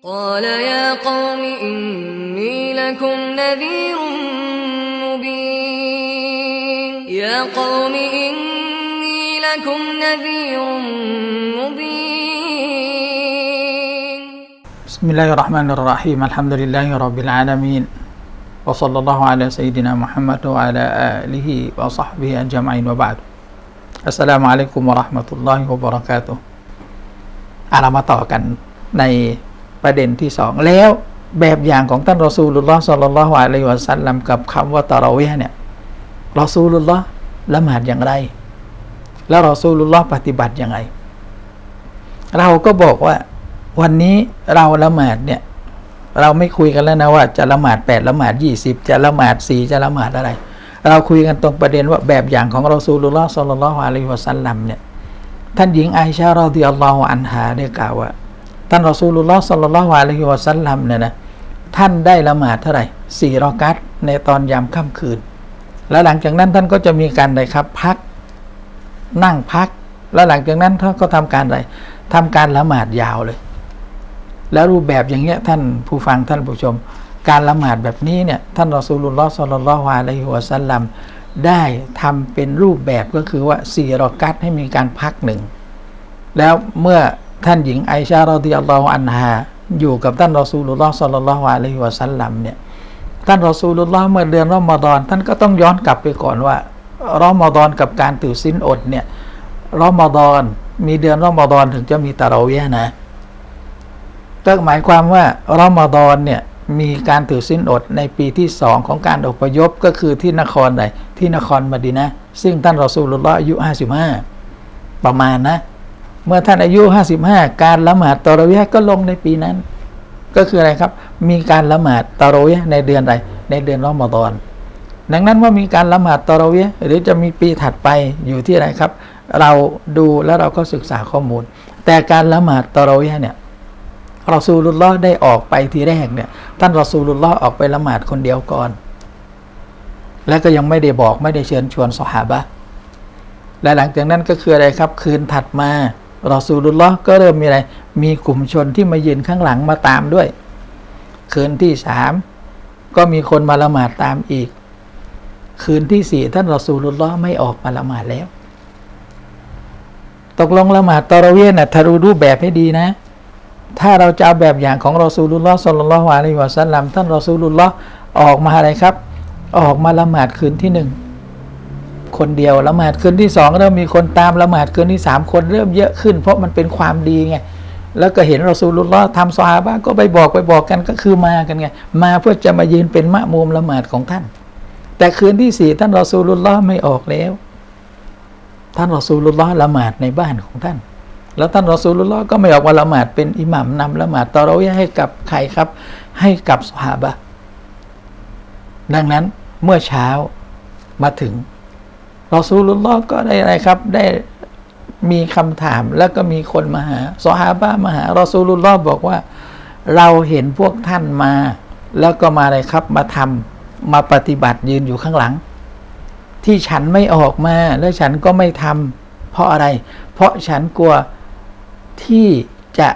قال يا قوم إني لكم نذير مبين يا قوم إني لكم نذير مبين بسم الله الرحمن الرحيم الحمد لله رب العالمين وصلى الله على سيدنا محمد وعلى آله وصحبه أجمعين وبعد السلام عليكم ورحمة الله وبركاته อาเรามาต่อกันใน ประเด็นที่สองแล้วแบบอย่างของท่านรอซูลุลลอฮ์สัลลัลลอฮุอะลัยฮิวะสัลลัมกับคำว่าตะเราะเวห์เนี่ยรอซูลุลลอฮ์ละหมาดอย่างไร แล้วรอซูลุลลอฮ์ปฏิบัติอย่างไร เราก็บอกว่าวันนี้เราละหมาดเนี่ยเราไม่คุยกันแล้วนะว่าจะละหมาดแปดละหมาดยี่สิบจะละหมาดสี่จะละหมาดอะไร เราคุยกันตรงประเด็นว่าแบบอย่างของรอซูลุลลอฮ์สัลลัลลอฮุอะลัยฮิวะสัลลัมเนี่ยท่านหญิงไอชาเรอดิยัลลอฮุอันฮาได้กล่าวว่า ท่านรอซูลุลลอฮ์สัลลัลลอฮุอะลัยฮิวะสัลลัมเนี่ยนะท่านได้ละหมาดเท่าไหร่สี่รอกัตในตอนยามค่ำคืน แล้วหลังจากนั้นท่านก็จะมีการอะไรครับพัก นั่งพัก แล้วหลังจากนั้นท่านก็ทำการอะไรทำการละหมาดยาวเลย แล้วรูปแบบอย่างเงี้ยท่านผู้ฟังท่านผู้ชม การละหมาดแบบนี้เนี่ยท่านรอซูลุลลอฮ์สัลลัลลอฮุอะลัยฮิวะสัลลัมได้ทำเป็นรูปแบบก็คือว่าสี่รอกัตให้มีการพักหนึ่งแล้วเมื่อ ท่านหญิงไอชารอดิยัลลอฮุอันฮาอยู่กับท่านรอซูลุลลอฮ์สัลลัลลอฮุอะลัยฮิวะสัลลัมเนี่ยท่านรอซูลุลลอฮ์เมื่อเดือนรอมฎอนท่านก็ต้องย้อนกลับไปก่อนว่ารอมฎอนกับการถือศีลอดเนี่ยรอมฎอนมีเดือนรอมฎอนถึงจะมีตะเราเวียะห์นะก็หมายความว่ารอมฎอนเนี่ยมีการถือศีลอดในปีที่สองของการอพยพก็คือที่นครไหนที่นครมะดีนะ ซึ่งท่านรอซูลุลลอฮ์อายุ55ประมาณนะ มื่อท่านอายุ 55 การละหมาดตรเวียห์ก็ลงในปีนั้น ก็คืออะไรครับ มีการละหมาดตรเวียห์ในเดือนใดในเดือนรอมฎอนดังนั้นว่ามีการละหมาดตรเวียห์หรือจะมีปีถัดไปอยู่ที่อะไหนครับ เราดูแล้วเราก็ศึกษาข้อมูล แต่การละหมาดตรเวียห์เนี่ยรอซูลุลลอฮ์ได้ออกไปทีแรกเนี่ยท่านรอซูลุลลอฮ์ออกไปละหมาดคนเดียวก่อน แล้วก็ยังไม่ได้บอกไม่ได้เชิญชวนสหาบะและหลังจากนั้นก็คืออะไรครับ คืนถัดมา รอซูลุลลอฮ์ก็เริ่มมีอะไร มีกลุ่มชนที่มายืนข้างหลังมาตามด้วย คืนที่สามก็มีคนมาละหมาดตามอีก คืนที่สี่ท่านรอซูลุลลอฮ์ไม่ออกมาละหมาดแล้ว ตกลงละหมาดตอระเวียนะถ้ารู้รูปแบบให้ดีนะ ถ้าเราจะเอาแบบอย่างของรอซูลุลลอฮ์สัลลัลลอฮุอะลัยฮิวะสัลลัมท่านรอซูลุลลอฮ์ออกมาอะไรครับ ออกมาละหมาดคืนที่หนึ่ง คนเดียวละหมาดคืนที่สองเริ่มมีคนตามละหมาดคืนที่สามคนเริ่มเยอะขึ้น เพราะมันเป็นความดีไงแล้วก็เห็นรอซูลุลลอฮ์ทำซอฮาบะห์ก็ไปบอกไปบอกกันก็คือมากันไงมาเพื่อจะมายืนเป็นมะมุมละหมาดของท่าน แต่คืนที่สี่ท่านรอซูลุลลอฮ์ไม่ออกแล้ว ท่านรอซูลุลลอฮ์ละหมาดในบ้านของท่าน แล้วท่านรอซูลุลลอฮ์ก็ไม่ออกมาละหมาดเป็นอิหมัมนำละหมาดตอเราะเวียห์ให้กับใครครับ ให้กับซอฮาบะดังนั้นเมื่อเช้ามาถึง รอซูลุลลอฮ์ก็ได้อะไรครับ ได้มีคำถามแล้วก็มีคนมาหาซอฮาบะห์มาหารอซูลุลลอฮ์บอกว่า เราเห็นพวกท่านมา แล้วก็มาอะไรครับมาทำมาปฏิบัติยืนอยู่ข้างหลัง ที่ฉันไม่ออกมาแล้วฉันก็ไม่ทำเพราะอะไร เพราะฉันกลัวที่จะ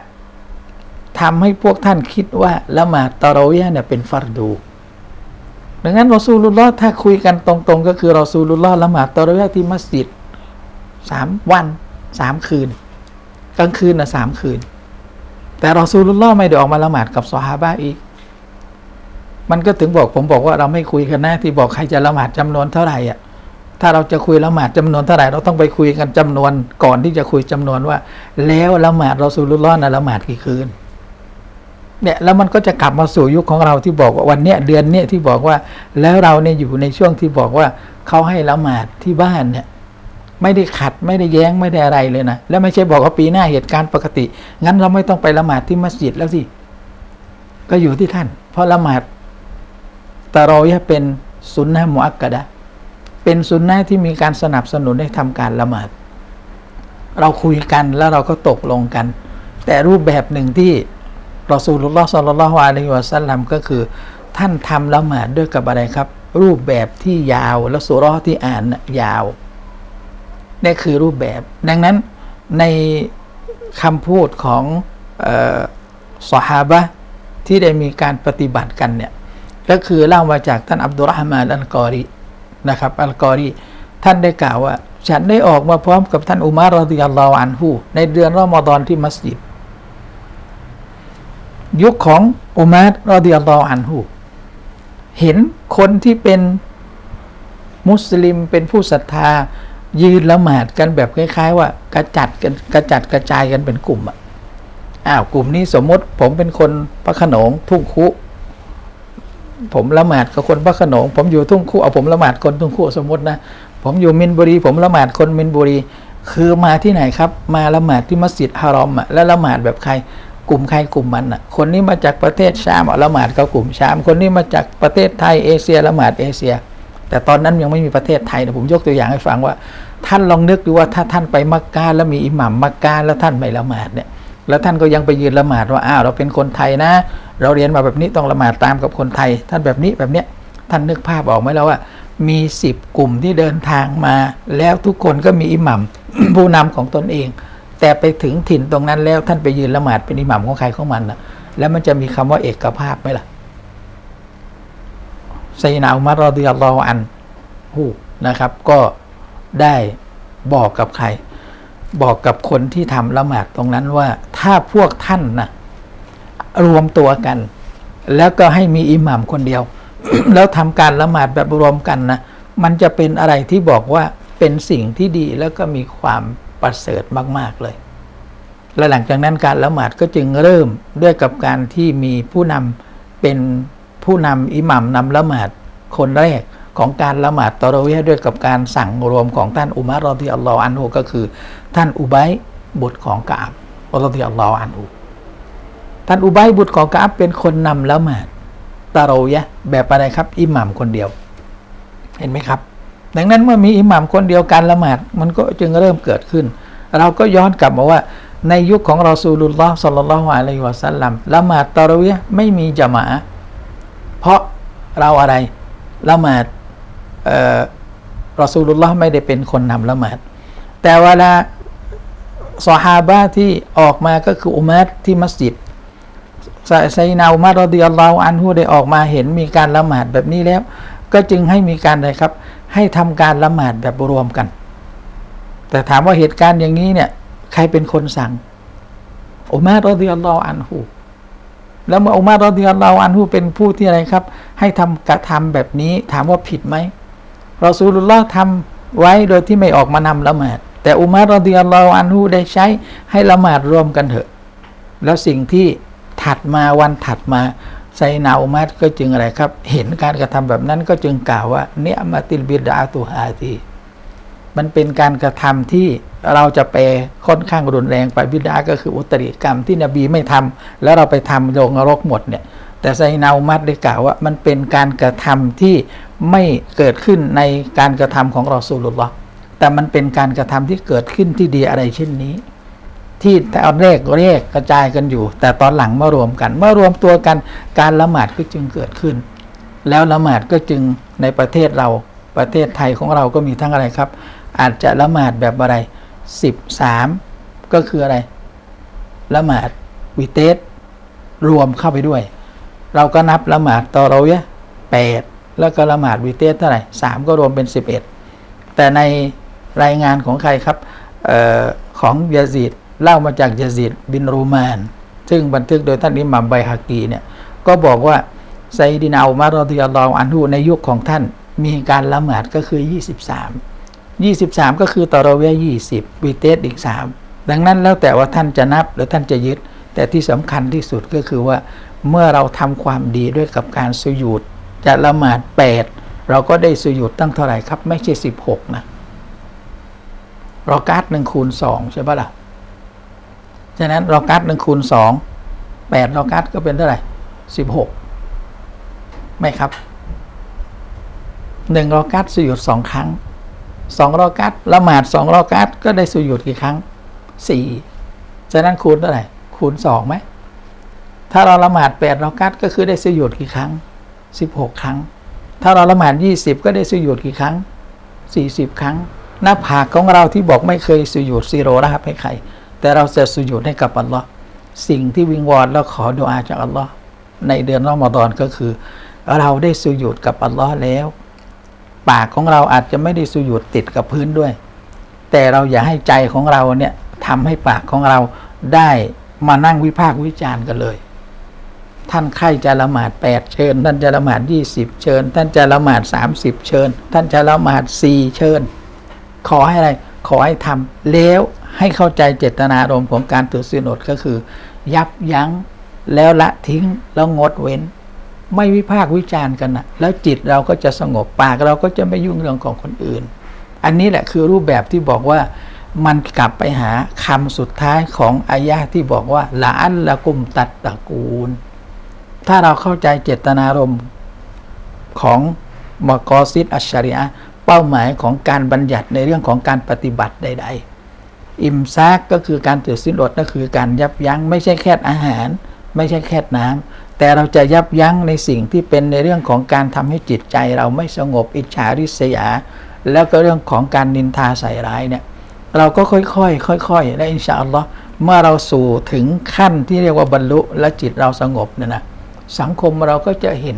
ทำให้พวกท่านคิดว่าละหมาดตะเราะเวียห์เนี่ยเป็นฟัรดู ดังนั้นเรอซูลุลลอถ้าคุยกันตรงๆ ก็คือเรอซูลุลลอละหมาดตะเราะยห์ที่มัสยิดสามวันสามคืน กลางคืนนะสามคืน แต่เรอซูลุลลอไม่ได้ออกมาละหมาดกับซอฮาบะอีก มันก็ถึงบอกผมบอกว่าเราไม่คุยกันนะที่บอกใครจะละหมาดจำนวนเท่าไหร่อะถ้าเราจะคุยละหมาดจำนวนเท่าไหร่เราต้องไปคุยกันจำนวนก่อนที่จะคุยจำนวนว่า แล้วละหมาดเรอซูลุลลอฮ์นะละหมาดกี่คืน เนี่ยแล้วมันก็จะกลับมาสู่ยุคของเราที่บอกว่าวันเนี้ยเดือนเนี้ยที่บอกว่าแล้วเราเนี่ยอยู่ในช่วงที่บอกว่าเขาให้ละหมาดที่บ้านเนี่ยไม่ได้ขัดไม่ได้แย้งไม่ได้อะไรเลยนะแล้วไม่ใช่บอกว่าปีหน้าเหตุการณ์ปกติ งั้นเราไม่ต้องไปละหมาดที่มัสยิดแล้วสิก็อยู่ที่ท่าน เพราะละหมาดตะเราะเวียเป็นสุนนะมุอักกะดะเป็นสุนนะที่มีการสนับสนุนให้ทำการละหมาด เราคุยกันแล้วเราก็ตกลงกัน แต่รูปแบบหนึ่งที่ รอซูลุลลอฮ์สัลลัลลอฮุอะลัยฮิวะสัลลัมก็คือ ท่านทำละหมาดด้วยกับอะไรครับ รูปแบบที่ยาวและสุราะห์ที่อ่านยาวนี่คือรูปแบบ ดังนั้นในคำพูดของออสหาบะที่ได้มีการปฏิบัติกันเนี่ยก็คือเล่ามาจากท่านอับดุลรหมานอัลกอรีนะครับอัลกอรีท่านได้กล่าวว่า ฉันได้ออกมาพร้อมกับท่านอุมารรอดิยัลลอฮอันฮูในเดือนรอมฎอนที่มัสยิด ยุคของอุมารรอดิยัลลอฮุอันฮูเห็นคนที่เป็นมุสลิมเป็นผู้ศรัทธา ยืนละหมาดกันแบบคล้าย ๆ ว่ากระจัดกันกระจัดกระจายกันเป็นกลุ่มอะอ้าวกลุ่มนี้สมมติผมเป็นคนพระขนงทุ่งคุ ผมละหมาดกับคนพระขนง ผมอยู่ทุ่งคุเอาผมละหมาดคนทุ่งคุสมมตินะผมอยู่มินบุรี ผมละหมาดคนมินบุรี คือมาที่ไหนครับ มาละหมาดที่มัสยิดฮารอมอะแล้วละหมาดแบบใคร กลุ่มใครกลุ่มมันอะ คนนี้มาจากประเทศชามละหมาดกับกลุ่มชาม คนนี้มาจากประเทศไทยเอเชียละหมาดเอเชีย แต่ตอนนั้นยังไม่มีประเทศไทยนะผมยกตัวอย่างให้ฟังว่า ท่านลองนึกดูว่าถ้าท่านไปมักกะแล้วมีอิหมัมมักกะแล้วท่านไม่ละหมาดเนี่ยแล้วท่านก็ยังไปยืนละหมาดว่าอ้าวเราเป็นคนไทยนะ เราเรียนมาแบบนี้ต้องละหมาดตามกับคนไทย ท่านแบบนี้แบบเนี้ยท่านนึกภาพออกไหมแล้วว่า มีสิบกลุ่มที่เดินทางมา แล้วทุกคนก็มีอิหมัมผู้นำของตนเอง แต่ไปถึงถิ่นตรงนั้นแล้วท่านไปยืนละหมาดเป็นอิหมัมของใครของมันนะแล้วมันจะมีคำว่าเอกภาพไหมล่ะไซนาอุมารรอดิยัลลอฮอันฮูนะครับ ก็ได้บอกกับใคร บอกกับคนที่ทำละหมาดตรงนั้นว่า ถ้าพวกท่านนะรวมตัวกัน แล้วก็ให้มีอิหมัมคนเดียว แล้วทำการละหมาดแบบรวมกันนะมันจะเป็นอะไรที่บอกว่าเป็นสิ่งที่ดีแล้วก็มีความ ประเสริฐมาก ๆ เลย และหลังจากนั้นการละหมาดก็จึงเริ่มด้วยกับการที่มีผู้นำเป็นผู้นำอิหมัมนำละหมาดคนแรกของการละหมาดตอระเวีด้วยกับการสั่งรวมของท่านอุมารรอที่อัลลอฮ์อันฮูก็คือ ท่านอุบัยบุตรของกาบรอที่อัลลอฮ์อันฮูท่านอุบัยบุตรของกาบเป็นคนนำละหมาดตะระเวีแบบอะไรครับอิหมัมคนเดียว เห็นไหมครับ ดังนั้นเมื่อมีอิหมัมคนเดียวการละหมาดมันก็จึงเริ่มเกิดขึ้น เราก็ย้อนกลับมาว่า ในยุคของเรอซูลุลลอฮ์สัลลัลลอฮุอะลัยฮิวะสัลลัมละหมาดตะเรวียไม่มีจามะอะห์เพราะเราอะไรละหมาดเรอซูลุลลอฮ์ไม่ได้เป็นคนนำละหมาด แต่เวลาซอฮาบะที่ออกมาก็คืออุมัรที่มัสยิดไซนาอุมัรรอดิยัลลอฮุอันฮุได้ออกมาเห็นมีการละหมาดแบบนี้แล้ว ก็จึงให้มีการอะไรครับ ให้ทำการละหมาดแบบรวมกัน แต่ถามว่าเหตุการณ์อย่างนี้เนี่ย ใครเป็นคนสั่งอุมัรรอดิยัลลอฮอันฮุแล้วเมื่ออุมัรรอดิยัลลอฮอันฮุเป็นผู้ที่อะไรครับ ให้ทำกระทำแบบนี้ถามว่าผิดไหมเรอซูลุลลอฮ์ทำไว้โดยที่ไม่ออกมานำละหมาด แต่อุมัรรอดิยัลลอฮอันฮุได้ใช้ให้ละหมาดรวมกันเถอะ แล้วสิ่งที่ถัดมาวันถัดมา ไซนาอุมัรก็จึงอะไรครับ เห็นการกระทำแบบนั้นก็จึงกล่าวว่าเนียมาติลบิดาตุฮาทีมันเป็นการกระทำที่เราจะไปค่อนข้างรุนแรงไปบิดาก็คืออุตริกรรมที่นบีไม่ทำแล้วเราไปทำลงนรกหมดเนี่ย แต่ไซนาอุมัรได้กล่าวว่ามันเป็นการกระทำที่ไม่เกิดขึ้นในการกระทำของรอซูลุลลอฮ์แต่มันเป็นการกระทำที่เกิดขึ้นที่ดีอะไรเช่นนี้ ที่ตอนแรกเรียกกระจายกันอยู่ แต่ตอนหลังมารวมกัน เมื่อรวมตัวกันการละหมาดก็จึงเกิดขึ้น แล้วละหมาดก็จึงในประเทศเราประเทศไทยของเราก็มีทั้งอะไรครับ อาจจะละหมาดแบบอะไรสิบสามก็คืออะไร ละหมาดวิเตสรวมเข้าไปด้วย เราก็นับละหมาดตอเราเยะแปดแล้วก็ละหมาดวิเตสเท่าไหร่สามก็รวมเป็นสิบเอ็ดแต่ในรายงานของใครครับออของยาซีด เล่ามาจากยาซีดบินรูมาน ซึ่งบันทึกโดยท่านอิหมัมไบฮากีเนี่ยก็บอกว่าไซดินาอุมารรอดิยัลลอฮอันฮูในยุคของท่านมีการละหมาดก็คือ 23 23 ก็คือตอเราเวียยี่สิบวิเตสอีก 3 ดังนั้นแล้วแต่ว่าท่านจะนับหรือท่านจะยึด แต่ที่สำคัญที่สุดก็คือว่าเมื่อเราทำความดีด้วยกับการสุญูดจะละหมาด 8 เราก็ได้สุญูดตั้งเท่าไหร่ครับ ไม่ใช่ 16 นะรอการ์ดหนึ่งคูณสองใช่ปะล่ะ ฉะนั้นรอการ์ดหนึ่งคูณสองแปดรอการ์ดก็เป็นเท่าไหร่สิบหกไม่ครับหนึ่งรอการ์ดสุญูดสองครั้งสองรอกัตละหมาดสองรอกัตก็ได้สุญูดกี่ครั้งสี่ฉะนั้นคูณเท่าไหร่คูณสองไหมถ้าเราละหมาดแปดรอกัตก็คือได้สุญูดกี่ครั้งสิบหกครั้ง ถ้าเราละหมาดยี่สิบก็ได้สุญูดกี่ครั้งสี่สิบครั้ง หน้าผากของเราที่บอกไม่เคยสุญูดซีโรนะครับให้ใคร แต่เราจะสุญูดให้กับอัลลอฮ์สิ่งที่วิงวอนแล้วขอดุอาจากอัลลอฮ์ในเดือนรอมฎอนก็คือ เราได้สุญูดกับอัลลอฮ์แล้ว ปากของเราอาจจะไม่ได้สุญูดติดกับพื้นด้วย แต่เราอย่าให้ใจของเราเนี่ยทำให้ปากของเราได้มานั่งวิพากษ์วิจารณ์กันเลย ท่านใครจะละหมาดแปดเชิญ ท่านจะละหมาดยี่สิบเชิญ ท่านจะละหมาดสามสิบเชิญ ท่านจะละหมาดสี่เชิญ ขอให้อะไร ขอให้ทำแล้ว ให้เข้าใจเจตนารมณ์ของการถือศีลอดก็คือ ยับยั้งแล้วละทิ้งแล้วงดเว้น ไม่วิพากวิจารณ์กันนะแล้วจิตเราก็จะสงบปากเราก็จะไม่ยุ่งเรื่องของคนอื่น อันนี้แหละคือรูปแบบที่บอกว่ามันกลับไปหาคำสุดท้ายของอายะที่บอกว่าละอันละกุมตัดตระกูล ถ้าเราเข้าใจเจตนารมณ์ของมกอซิดอัชชริยะเป้าหมายของการบัญญัติในเรื่องของการปฏิบัติใด ๆ อิมซากก็คือการถือสินอดก็คือการยับยั้งไม่ใช่แค่อาหาร ไม่ใช่แค่น้ำแต่เราจะยับยั้งในสิ่งที่เป็นในเรื่องของการทำให้จิตใจ เราไม่สงบอิจฉาริษยา แล้วก็เรื่องของการนินทาใส่ร้ายเนี่ยเราก็ค่อยๆค่อยๆและอินชาอัลลอฮ์เมื่อเราสู่ถึงขั้นที่เรียกว่าบรรลุและจิตเราสงบเนี่ยนะสังคมเราก็จะเห็น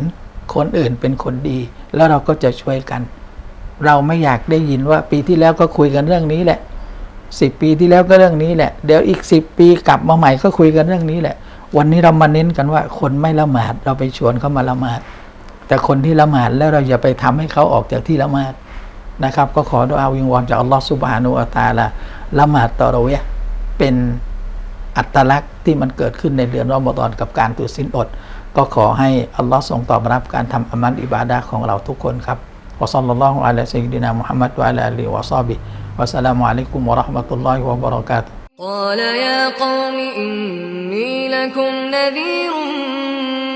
คนอื่นเป็นคนดี แล้วเราก็จะช่วยกัน เราไม่อยากได้ยินว่าปีที่แล้วก็คุยกันเรื่องนี้แหละ สิบปีที่แล้วก็เรื่องนี้แหละ เดี๋ยวอีกสิบปีกลับมาใหม่ก็คุยกันเรื่องนี้แหละ วันนี้เรามาเน้นกันว่า คนไม่ละหมาดเราไปชวนเขามาละหมาด แต่คนที่ละหมาดแล้วเราอย่าไปทำให้เขาออกจากที่ละหมาดนะครับ ก็ขอดุอาวิงวอนจากอัลลอฮฺสุบฮานุอัตาลาละหมาดตอเราเวเป็นอัตลักษณ์ที่มันเกิดขึ้นในเดือนรอมฎอนกับการถือศีลอด ก็ขอให้อัลลอฮ์ทรงตอบรับการทำอามัลอิบาดะห์ของเราทุกคนครับ وصلى الله على سيدنا محمد وعلى آله وصحبه. والسلام عليكم ورحمة الله وبركاته. قال يا قوم إني لكم نذير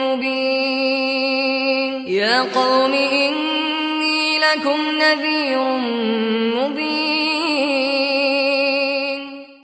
مبين. يا قوم إني لكم نذير مبين.